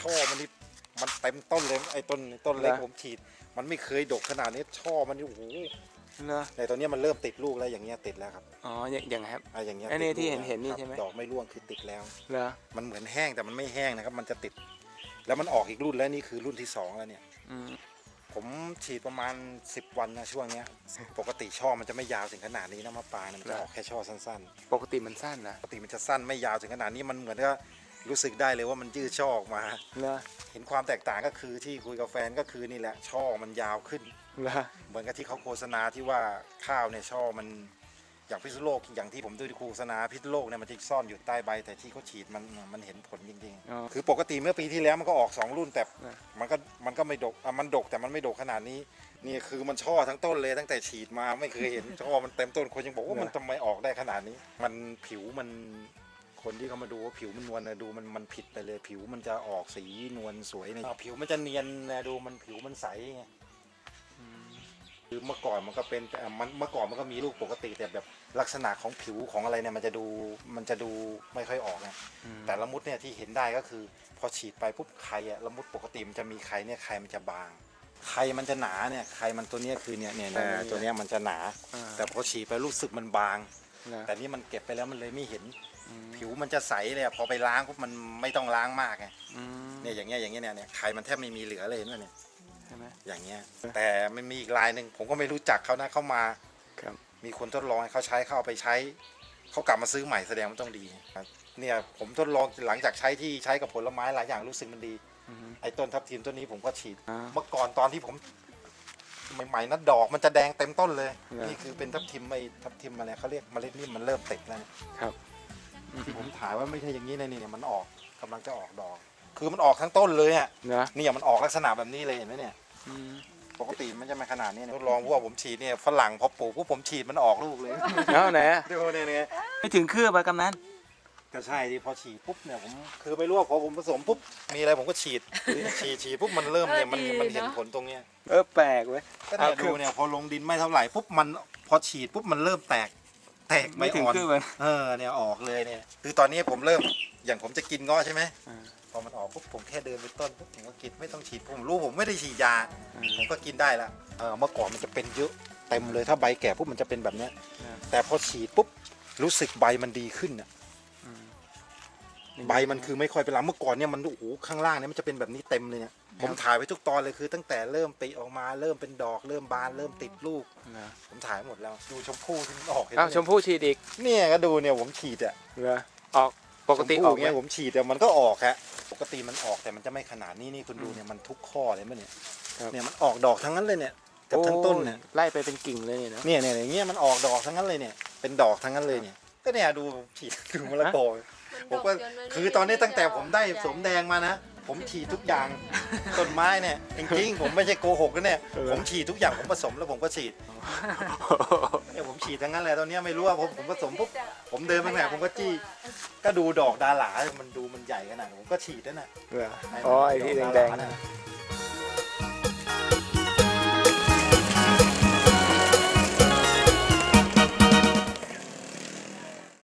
ช่อมันนี่มันเต็มต้นเลยไอ้ต้นต้นเล็กเหรอผมฉีด มันไม่เคยดกขนาดนี้ช่อมันนี่โอ้โหเนอะในตอนนี้ยมันเริ่มติดลูกแล้วอย่างเงี้ยติดแล้วครับอ๋ออย่างอย่างครับ อะอย่างเงี้ยไอ้นี่ติดลูกที่เห็นแล้วเห็นนี่ครับใช่ไหม ดอกไม่ร่วงคือติดแล้ว เหรอมันเหมือนแห้งแต่มันไม่แห้งนะครับมันจะติด แล้วมันออกอีกรุ่นแล้วนี่คือรุ่นที่สองแล้วเนี่ย อืมผมฉีดประมาณ 10 วันนะช่วงเนี้ยปกติช่อมันจะไม่ยาวถึงขนาดนี้นะมะปรางเนี่ยมันจะออกแค่ช่อสั้นปกติมันสั้นนะๆปกติมันจะสั้นไม่ยาวถึงขนาดนี้มันเหมือนก็ รู้สึกได้เลยว่ามันยืดช่อออกมาเหรอเห็นความแตกต่างก็คือที่คุยกับแฟนก็คือนี่แหละช่อมันยาวขึ้นเหรอเหมือนกับที่เขาโฆษณาที่ว่าข้าวเนี่ยช่อมันอย่างพิษณุโลกอย่างที่ผมดูที่โฆษณาพิษณุโลกเนี่ยมันจะซ่อนอยู่ใต้ใบ แต่ที่เขาฉีดมันมันเห็นผลจริงอ๋อ ๆ คือปกติเมื่อปีที่แล้วมันก็ออกสองรุ่นแต่อะมันก็มันก็ไม่ดกอะมันดกแต่มันไม่ดกขนาดนี้นี่คือมันช่อทั้งต้นเลยตั้งแต่ฉีดมาไม่เคยเห็น ช่อมันเต็มต้นคนยังบอกว่ามันทำไมออกได้ขนาดนี้ มันผิวมัน คนที่เขามาดูว่าผิวมันนวลนะดูมันมันผิดไปเลยผิวมันจะออกสีนวลสวยเนี่ยอะผิวมันจะเนียนนะดูมันผิวมันใสไงอืมคือเมื่อก่อนมันก็เป็นแต่มันเมื่อก่อนมันก็มีลูกปกติแต่แบบลักษณะของผิวของอะไรเนี่ยมันจะดูมันจะดูไม่ค่อยออกนะอืมแต่ละมุดเนี่ยที่เห็นได้ก็คือ พอฉีดไปปุ๊บไข่อะละมุดปกติมันจะมีไข่เนี่ยไข่มันจะบางไข่มันจะหนาเนี่ยไข่มันตัวเนี้ยคือเนี่ยเนี่ยเนี่ยเนี่ยตัวเนี้ยมันจะหนาอ่าแต่พอฉีดไปรู้สึกมันบางเหรอแต่นี่มันเก็บไปแล้วมันเลยไม่เห็นอืม ผิวมันจะใสเลยอะพอไปล้างปุ๊บมันไม่ต้องล้างมากไงอืมเนี่ยอย่างเงี้ยอย่างเงี้ยเนี่ยเนี่ยไข่มันแทบไม่มีเหลือเลยเห็นไหมเนี่ยใช่ไหมอย่างเงี้ยแต่มันมีอีกลายหนึ่งผมก็ไม่รู้จักเขานะเข้ามาครับมีคนทดลองให้เขาใช้เขาเอาไปใช้เขากลับมาซื้อใหม่แสดงว่าต้องดีครับเนี่ยผมทดลองหลังจากใช้ที่ใช้กับผลไม้หลายอย่างรู้สึกมันดีอืมไอ้ต้นทับทิมต้นนี้ผมก็ฉีดอ่าเมื่อก่อนตอนที่ผมใหม่ๆนัดดอกมันจะแดงเต็มต้นเลยเหรอนี่คือเป็นทับทิมไอ้ทับทิมอะไรเขาเรียกเมล็ดนี่มันเริ่มติดแล้วเนี่ยครับ ที่ผมถ่ายว่าไม่ใช่อย่างนี้นะนี่เนี่ยมันออกกำลังจะออกดอก คือมันออกทั้งต้นเลยอะเหรอเนี่ยมันออกลักษณะแบบนี้เลยเห็นไหมเนี่ยอืมปกติมันจะไม่ขนาดนี้เนี่ยทดลองเพราะว่าผมฉีดเนี่ยฝรั่งพอปลูกปุ๊บผมฉีดมันออกลูกเลยแล้วไหนอะดูเนี่ยเนี่ยไม่ถึงคืบอะกำนันก็ใช่ที่พอฉีดปุ๊บเนี่ยผมคือไม่รู้ว่าพอผมผสมปุ๊บมีอะไรผมก็ฉีดฉีดฉีดปุ๊บมันเริ่มเนี่ยมันเออดีมันเห็นเนอะผลตรงเนี้ยเออแปลกเว้ยก็เนี่ยเอาคืดูอเนี่ยพอลงดินไม่เท่าไหร่ปุ๊บมันพอฉีดปุ๊บมันเริ่มแตกแตกไม่ไม่ถึงอ่อนคืบมันเออเนี่ยออกเลยเนี่ย คือตอนนี้ผมเริ่มอย่างผมจะกินเงาะใช่ไหมอ่า พอมันออกปุ๊บผมแค่เดินไปต้นปุ๊บผมก็กินไม่ต้องฉีดผมรู้ผมไม่ได้ฉีดยา อืผมมก็กินได้ละเออเมื่อก่อนมันจะเป็นเยอะเต็มเลยถ้าใบแก่ปุ๊บมันจะเป็นแบบเนี้ย อ่า แต่พอฉีดปุ๊บรู้สึกใบมันดีขึ้นอะอืม ใบมันคือไม่ค่อยเป็นลำเมื่อก่อนเนี่ยมันโอ้โหข้างล่างเนี่ยมันจะเป็นแบบนี้เต็มเลยเนี่ยผมถ่ายไว้ทุกตอนเลยคือ ตั้งแต่เริ่มปีออกมาเริ่มเป็นดอกเริ่มบานเริ่มติดลูกเหรอผมถ่ายหมดแล้วดูชมพู่ที่มันออกเห็นไหอ้าวชมพู่ฉีดอีกเนี่ยก็ดูเนี่ยผมฉีดอะเหรอออกปกติชมอพู่อกไหมเนี่ยผมฉีดแต่มันก็ออกฮะปกติมันออกแต่มันจะไม่ขนาดนี้นี่คุณดูเนี่ยมันทุกข้อเลยมั้ยเนี่ยครับ เนี่ยมันออกดอกทั้งนั้นเลยเนี่ยกับทั้งต้นเนี่ย โอ้ไล่ไปเป็นกิ่งเลยเนี่ยเนอะเนี่ยเนี่ยอย่างเงี้ยมันออกดอกทั้งนั้นเลยเนี่ยเป็นดอกทั้งนั้นเลยเนี่ยก็เนี่ยดูฉีดดูมะละกอ ผมก็คือตอนนี้ตั้งแต่ผมได้สมแดงมานะ ผมฉีดทุกอย่างต้นไม้เนี่ยจริงๆผมไม่ใช่โกหกนะเนี่ยผมฉีดทุกอย่างผมผสมแล้วผมก็ฉีดเนี่ยผมฉีดทั้งนั้นเลยตอนเนี้ยไม่รู้ว่าผมผมผสมปุ๊บผมเดินไปไหนผมก็จี้ก็ดูดอกดาหลามันดูมันใหญ่ขนาดไหนผมก็ฉีดนั่นน่ะเหรออ๋อไอ้ที่แดงๆนั่นนะน่ะ